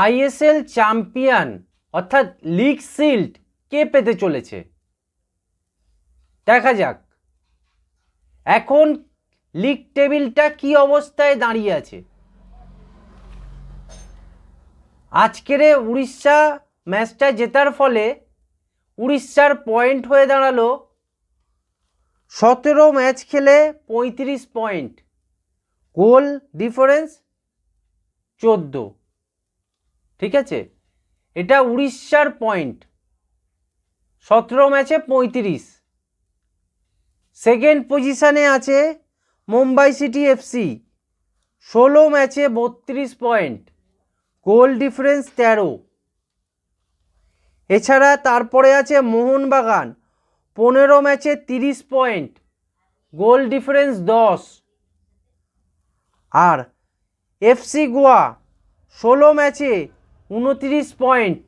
ISL champion, অর্থাৎ league shield কে পেতে চলেছে? দেখা যাক। এখন লিগ টেবিলটা কি অবস্থায় দাঁড়িয়ে আছে? আজকের উড়িষ্যা ম্যাচটা জেতার ফলে উড়িষ্যার পয়েন্ট হয়ে দাঁড়াল সতেরো ম্যাচ খেলে পঁয়ত্রিশ পয়েন্ট। গোল ডিফারেন্স চোদ্দ। ঠিক আছে? এটা উড়িষ্যার পয়েন্ট সতেরো ম্যাচে পঁয়ত্রিশ। সেকেন্ড পজিশানে আছে মুম্বাই সিটি এফসি ষোলো ম্যাচে বত্রিশ পয়েন্ট গোল ডিফারেন্স তেরো। এছাড়া তারপরে আছে মোহনবাগান। পনেরো ম্যাচে তিরিশ পয়েন্ট গোল ডিফারেন্স দশ। আর এফসি গোয়া। ষোলো ম্যাচে উনতিরিশ পয়েন্ট।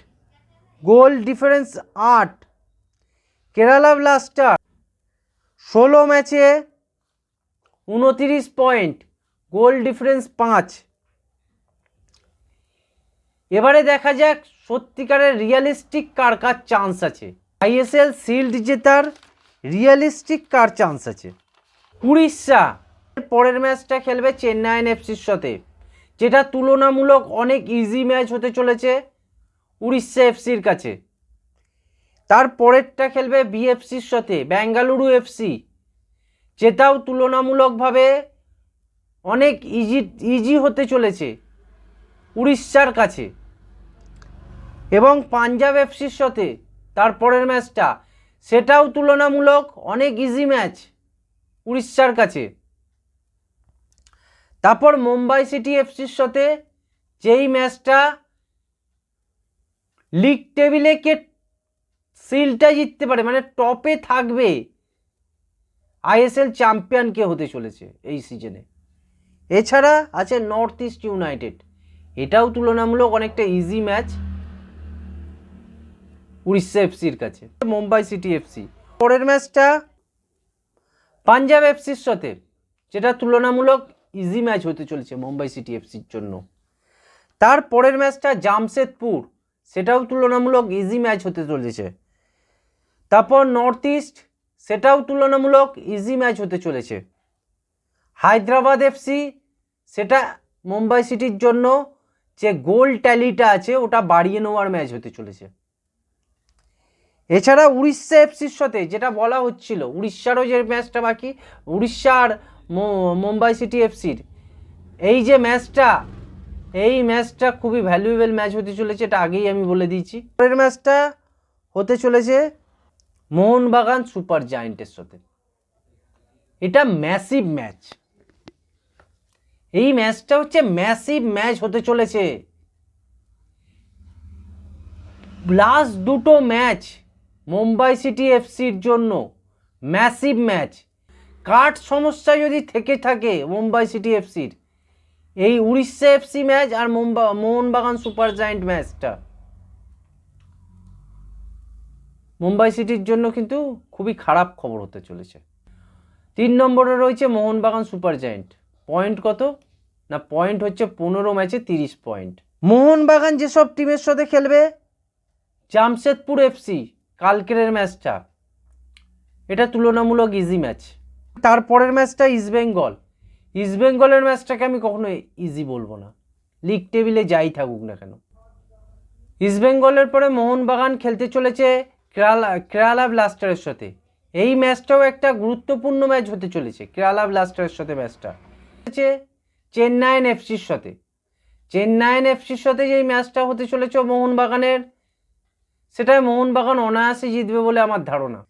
গোল ডিফারেন্স আট। কেরালা ব্লাস্টার ষোলো ম্যাচে উনতিরিশ পয়েন্ট, গোল ডিফারেন্স পাঁচ। এবারে দেখা যাক সত্যিকারের রিয়েলিস্টিক কার কার চান্স আছে। আইএসএল শিল্ড জেতার রিয়েলিস্টিক কার চান্স আছে। উড়িষ্যা পরের ম্যাচটা খেলবে চেন্নাইন এফসির সাথে। যেটা তুলনামূলক অনেক ইজি ম্যাচ হতে চলেছে উড়িষ্যা এফসির কাছে। তার পরেরটা খেলবে বিএফসির সাথে, বেঙ্গালুরু এফসি। যেটাও তুলনামূলকভাবে অনেক ইজি ইজি হতে চলেছে উড়িষ্যার কাছে। এবং পাঞ্জাব এফসির সাথে তারপরের ম্যাচটা সেটাও তুলনামূলক অনেক ইজি ম্যাচ উড়িষ্যার কাছে। তারপর মুম্বাই সিটি এফসির সাথে যেই ম্যাচটা লিগ টেবিলে কে সিলটা জিততে পারে মানে টপে থাকবে, আইএসএল চ্যাম্পিয়ন কে হতে চলেছে এই সিজনে। এছাড়া আছে নর্থ ইস্ট ইউনাইটেড। এটাও তুলনামূলক অনেকটা ইজি ম্যাচ উড়িষ্যা এফসির কাছে, মুম্বাই সিটি এফসি। পরের ম্যাচটা পাঞ্জাব এফসির সাথে, যেটা তুলনামূলক ইজি ম্যাচ হতে চলেছে মুম্বাই সিটি এফসির জন্য। তার পরের ম্যাচটা জামশেদপুর, সেটাও তুলনামূলক ইজি ম্যাচ হতে চলেছে। তারপর নর্থ ইস্ট সেটাও তুলনামূলক ইজি ম্যাচ হতে চলেছে। হায়দ্রাবাদ এফসি, সেটা মুম্বাই সিটির জন্য যে গোল ট্যালিটা আছে, ওটা বাড়িয়ে নেওয়ার ম্যাচ হতে চলেছে। এছাড়া উড়িষ্যা এফসির সাথে, যেটা বলা হচ্ছিল, উড়িষ্যারও যে ম্যাচটা বাকি, উড়িষ্যার মুম্বাই সিটি এফসির। এই যে ম্যাচটা, এই ম্যাচটা খুবই ভ্যালুয়েবল ম্যাচ হতে চলেছে, এটা আগেই আমি বলে দিয়েছি। পরের ম্যাচটা হতে চলেছে মোহনবাগান সুপার জায়েন্টের সাথে। এটা ম্যাসিভ ম্যাচ। এই ম্যাচটা হচ্ছে ম্যাসিভ ম্যাচ হতে চলেছে। লাস্ট দুটো ম্যাচ মুম্বাই সিটি এফসির জন্য ম্যাসিভ ম্যাচ। কাঠ সমস্যা যদি থেকে থাকে মুম্বাই সিটি এফসির, এই উড়িষ্যা এফসি ম্যাচ আর মুম্বা, মোহনবাগান সুপার জায়েন্ট ম্যাচটা। মুম্বাই সিটির জন্য কিন্তু খুবই খারাপ খবর হতে চলেছে। তিন নম্বরে রয়েছে মোহনবাগান সুপার জায়েন্ট। পয়েন্ট কত? না, পয়েন্ট হচ্ছে পনেরো ম্যাচে তিরিশ পয়েন্ট। মোহনবাগান যেসব টিমের সাথে খেলবে? জামশেদপুর এফসি কালকের ম্যাচটা। এটা তুলনামূলক ইজি ম্যাচ তারপরের ম্যাচটা ইস্টবেঙ্গল ইস্টবেঙ্গলের ম্যাচটাকে আমি কখনো ইজি বলব না। লিগ টেবিলে যাই থাকুক না কেন। ইস্টবেঙ্গলের পরে মোহনবাগান খেলতে চলেছে কেরালা কেরালা ব্লাস্টারের সাথে। এই ম্যাচটাও একটা গুরুত্বপূর্ণ ম্যাচ হতে চলেছে, কেরালা ব্লাস্টারের সাথে ম্যাচটা। চেন্নাইন এফসির সাথে। চেন্নাইন এফসির সাথে যেই ম্যাচটা হতে চলেছে মোহনবাগানের সেটাই মোহনবাগান অনায়াসে জিতবে বলে আমার ধারণা।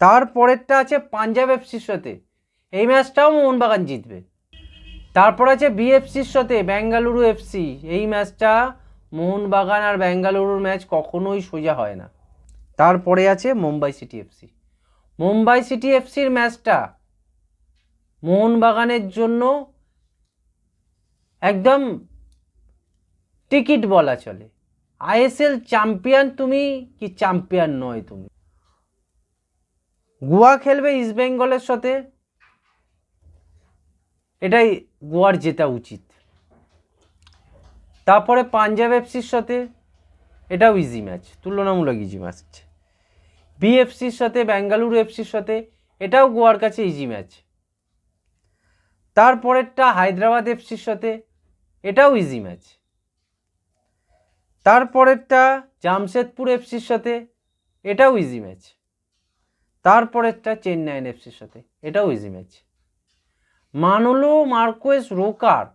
তারপরেরটা আছে পাঞ্জাব এফসির সাথে। এই ম্যাচটাও মোহনবাগান জিতবে। তারপর আছে বিএফসির সাথে বেঙ্গালুরু এফসি। এই ম্যাচটা মোহনবাগান আর বেঙ্গালুরুর ম্যাচ কখনোই সোজা হয় না। তারপরে আছে Mumbai city FC. Mumbai city এফসির ম্যাচটা মোহনবাগানের জন্য একদম টিকিট বলা চলে। আইএসএল চ্যাম্পিয়ন তুমি কি চ্যাম্পিয়ন নয় তুমি। গোয়া খেলবে ইস্ট বেঙ্গলের সাথে। এটাই গোয়ার জেতা উচিত। তারপরে পাঞ্জাব এফসির সাথে এটাও ইজি ম্যাচ তুলনামূলক ইজি ম্যাচ বিএফসির সাথে বেঙ্গালুরু এফসির সাথে এটাও গোয়ার কাছে ইজি ম্যাচ তারপরেরটা হায়দ্রাবাদ এফসির সাথে এটাও ইজি ম্যাচ তারপরেরটা জামশেদপুর এফসির সাথে এটাও ইজি ম্যাচ তারপরেরটা চেন্নাইন এফসির সাথে এটাও ইজি ম্যাচ মানলো মার্কোয়েস রোকার।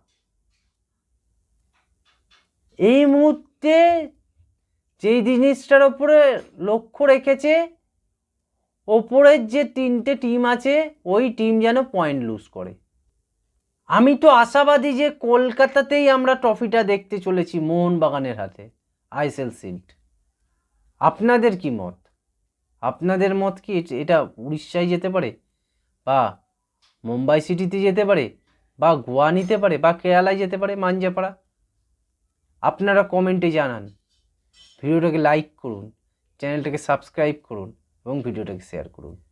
এই মুহূর্তে যেই জিনিসটার ওপরে লক্ষ্য রেখেছে, ওপরের যে তিনটে টিম আছে, ওই টিম যেন পয়েন্ট লুজ করে। আমি তো আশাবাদী যে কলকাতাতেই আমরা ট্রফিটা দেখতে চলেছি মোহনবাগানের হাতে আইসেল সিল্ড আপনাদের কি মত? আপনাদের মত কি এটা উড়িষ্যায় যেতে পারে? বা মুম্বাই সিটিতে যেতে পারে, বা গোয়া নিতে পারে, বা কেরালায় যেতে পারে, মাঞ্জাপাড়া। আপনারা কমেন্টে জানান। ভিডিওটাকে লাইক করুন, চ্যানেলটাকে সাবস্ক্রাইব করুন এবং ভিডিওটাকে শেয়ার করুন।